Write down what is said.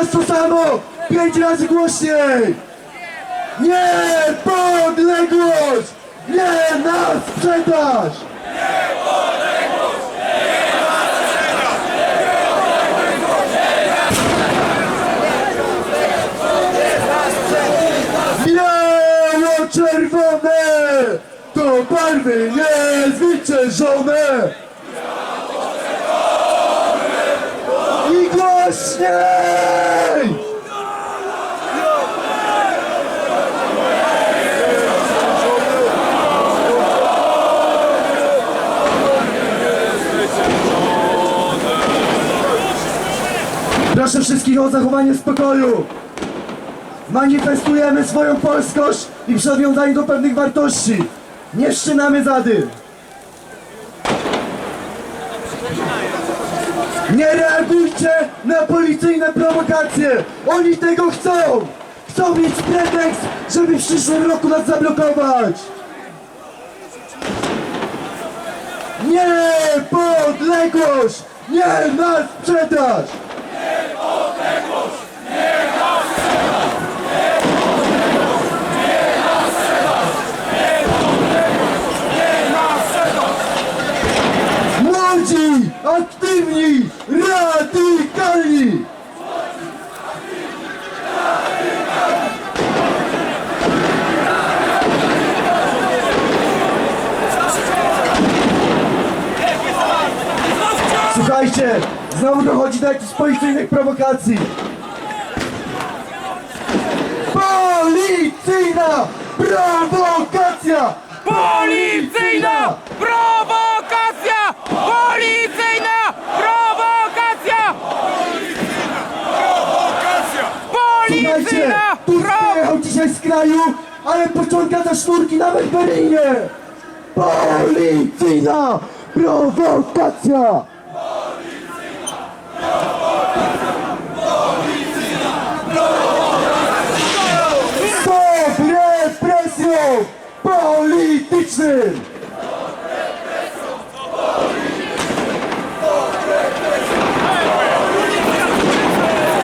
raz to samo! Pięć razy głośniej! Niepodległość! Nie na sprzedaż! Biało-czerwone to barwy niezwyciężone! I głośniej! Proszę wszystkich o zachowanie spokoju. Manifestujemy swoją polskość i przywiązanie do pewnych wartości. Nie wszczynamy zadym. Nie reagujcie na policyjne prowokacje! Oni tego chcą! Chcą mieć pretekst, żeby w przyszłym roku nas zablokować! Niepodległość! Nie na sprzedaż! Aktywni, radykalni! Słuchajcie, znowu dochodzi do jakichś policyjnych prowokacji. Policyjna prowokacja! Policyjna prowokacja! Policyjna prowokacja! Tusk prowokacja! pojechał dzisiaj z kraju, ale pociąga za sznurki nawet w Berlinie! Policyjna prowokacja! Stop represją politycznym!